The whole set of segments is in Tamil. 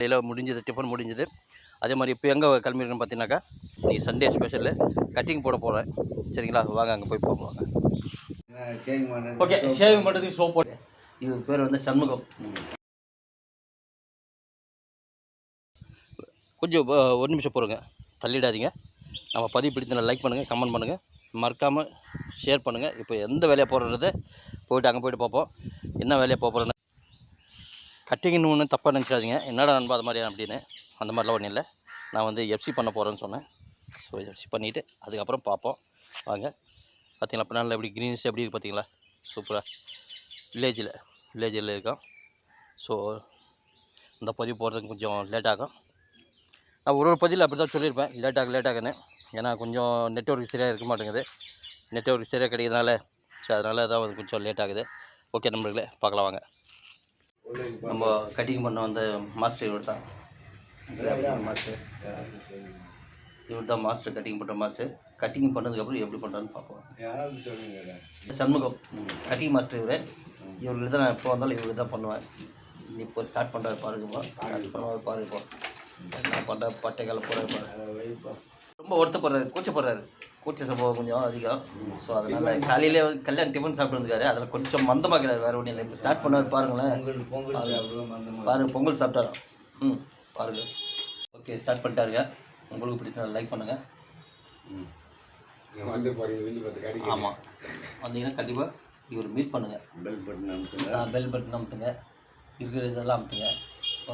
இதில் முடிஞ்சது டிஃபன் முடிஞ்சது. அதே மாதிரி இப்போ எங்கே கிளம்பிருக்கேன்னு பார்த்தீங்கன்னாக்கா நீ சண்டே ஸ்பெஷலு கட்டிங் போட போகிறேன் சரிங்களா? வாங்க அங்கே போய் போவாங்க ஓகே ஷேவிங் பண்ணுறதுக்கு சோப் போட்டு இது பேர் வந்து சண்முகம். கொஞ்சம் ஒரு நிமிஷம் போடுங்க தள்ளிடாதீங்க. நம்ம பதிவு பிடித்த லைக் பண்ணுங்கள் கமெண்ட் பண்ணுங்கள் மறக்காமல் ஷேர் பண்ணுங்கள் இப்போ எந்த வேலையை போடுறது போயிட்டு அங்கே போயிட்டு பார்ப்போம். என்ன வேலையை போகிறோன்னு கட்டிங்கன்னு ஒன்றும் தப்பாக நினச்சிடாதீங்க. என்னடா நண்பா அது மாதிரி அப்படின்னு. அந்த மாதிரிலாம் ஒன்றும் இல்லை. நான் வந்து எஃப்சி பண்ண போகிறேன்னு சொன்னேன். ஸோ எஃப்சி பண்ணிவிட்டு அதுக்கப்புறம் பார்ப்போம். வாங்க. பார்த்தீங்களா இப்போ எப்படி க்ரீன்ஸ் எப்படி இருக்கு பார்த்தீங்களா? சூப்பராக வில்லேஜில் வில்லேஜில் இருக்கோம். ஸோ இந்த பதிவு போகிறதுக்கு கொஞ்சம் லேட் ஆகும். நான் ஒரு ஒரு பதிவில் அப்படி தான் சொல்லியிருப்பேன். லேட் ஆகும் லேட் ஆகுன்னு. ஏன்னா கொஞ்சம் நெட்ஒர்க் சரியாக இருக்க மாட்டேங்குது. நெட்ஒர்க் சரியாக கிடைக்கிறதுனால ஸோ அதனால தான் கொஞ்சம் லேட் ஆகுது. ஓகே நம்பர்களே பார்க்கலாம் வாங்க. நம்ம கட்டிங் பண்ண வந்த மாஸ்டர் இவர் தான் மாஸ்டர். இவர் தான் மாஸ்டர் கட்டிங் பண்ணுற மாஸ்டர். கட்டிங் பண்ணதுக்கப்புறம் எப்படி பண்ணுறான்னு பார்ப்போம். சண்முகம் கட்டிங் மாஸ்டர் இவர். இவருக்கு தான் நான் எப்போ வந்தாலும் இவருக்கு தான் பண்ணுவேன். இப்போ ஸ்டார்ட் பண்ணுறாரு பாருங்கப்பா ஸ்டார்ட் பண்ணுவார் பாருங்கப்பா நான் பண்ணுற பட்டைக்கால போகிறாரு ரொம்ப வருத்தப்படுறாரு. கூச்சப்படுறாரு. கூச்ச சம்பவம் கொஞ்சம் அதிகம். ஸோ அதனால காலையிலே வந்து கல்யாணம் டிஃபன் சாப்பிட்டு வந்துருக்காரு. அதில் கொஞ்சம் மந்தமாக்கிறாரு. வேறு ஒன்றும் இல்லை. இப்போ ஸ்டார்ட் பண்ணுவார் பாருங்களேன். பாருங்க பொங்கல் சாப்பிட்டாராம். ம் பாருங்க. ஓகே ஸ்டார்ட் பண்ணிட்டாருங்க. உங்களுக்கு பிடிச்ச லைக் பண்ணுங்கள் வந்து பாருங்க வெளியே பார்த்து கடிக்க ஆமாம் வந்தீங்கன்னா கண்டிப்பாக இவர் மீட் பண்ணுங்கள் பெல் பட்டன் அமுத்துங்க. பெல் பட்டன் அமுத்துங்க. இருக்கிற இதெல்லாம் அமுத்துங்க.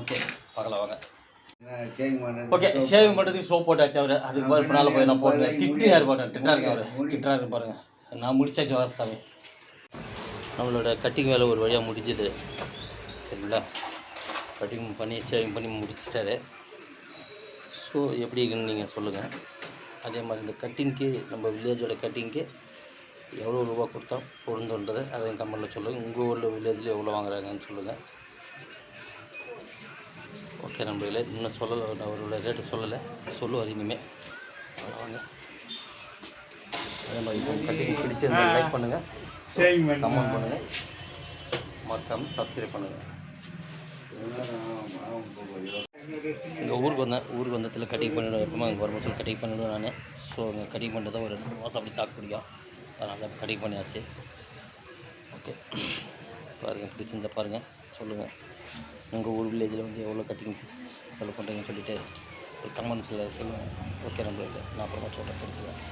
ஓகே பார்க்கலாம் வாங்க. ஓகே ஷேவிங் பண்ணுறதுக்கு சோப் போட்டாச்சு அவர். அதுக்கு பாரு பின்னால் போய் நான் போட்டேன். திட்டு யார் போட்டேன் திட்டா இருக்கு அவர். திட்டா இருக்கு பாருங்க. நான் முடிச்சாச்சு வர சாமி. நம்மளோட கட்டிங் வேலை ஒரு வழியாக முடிஞ்சுது. சரிங்களா? கட்டிங் பண்ணி ஷேவிங் பண்ணி முடிச்சிட்டாரு. ஸோ எப்படி இருக்குன்னு நீங்கள் சொல்லுங்கள் அதே மாதிரி இந்த கட்டிங்க்கு நம்ம வில்லேஜோட கட்டிங்க்கு எவ்வளோ ரூபா கொடுத்தா பொருந்துன்றது அதை கமெண்ட்டில் சொல்லுங்கள் உங்கள் ஊரில் வில்லேஜில் எவ்வளோ வாங்குறாங்கன்னு சொல்லுங்கள் ஓகே நண்பர்களே இன்னும் சொல்லலை அவரோட ரேட்டு சொல்லலை. சொல்லுவார் இனிமேல் வாங்க அதே மாதிரி கட்டிங் பிடிச்சிருந்தா லைக் பண்ணுங்கள் கமெண்ட் பண்ணுங்கள் மறக்காமல் சப்ஸ்கிரைப் பண்ணுங்கள் இங்கே ஊருக்கு வந்தேன். ஊருக்கு வந்ததில் கட்டிங் பண்ணிவிடுவேன் எப்பவுமே அங்கே வரும்போது சொல்லி கட்டிங் பண்ணிவிடுவேன் நான். ஸோ அங்கே கட்டிங் பண்ணிட்டு தான் ஒரு ரெண்டு மாதம் அப்படி தாக்கு பிடிக்கும் அதனால தான் கட்டிங் பண்ணியாச்சு. ஓகே பாருங்கள் பிடிச்சிருந்தா பாருங்கள் சொல்லுங்கள் உங்கள் ஊர் வில்லேஜில் வந்து எவ்வளோ கட்டிங்ஸ் செலவு பண்ணுறீங்கன்னு சொல்லிட்டு கமெண்ட்ஸில் சொல்லுங்கள் ஓகே நம்மளுக்கு நான் அப்புறமா சொல்கிறேன் தெரிஞ்சுக்கிறேன்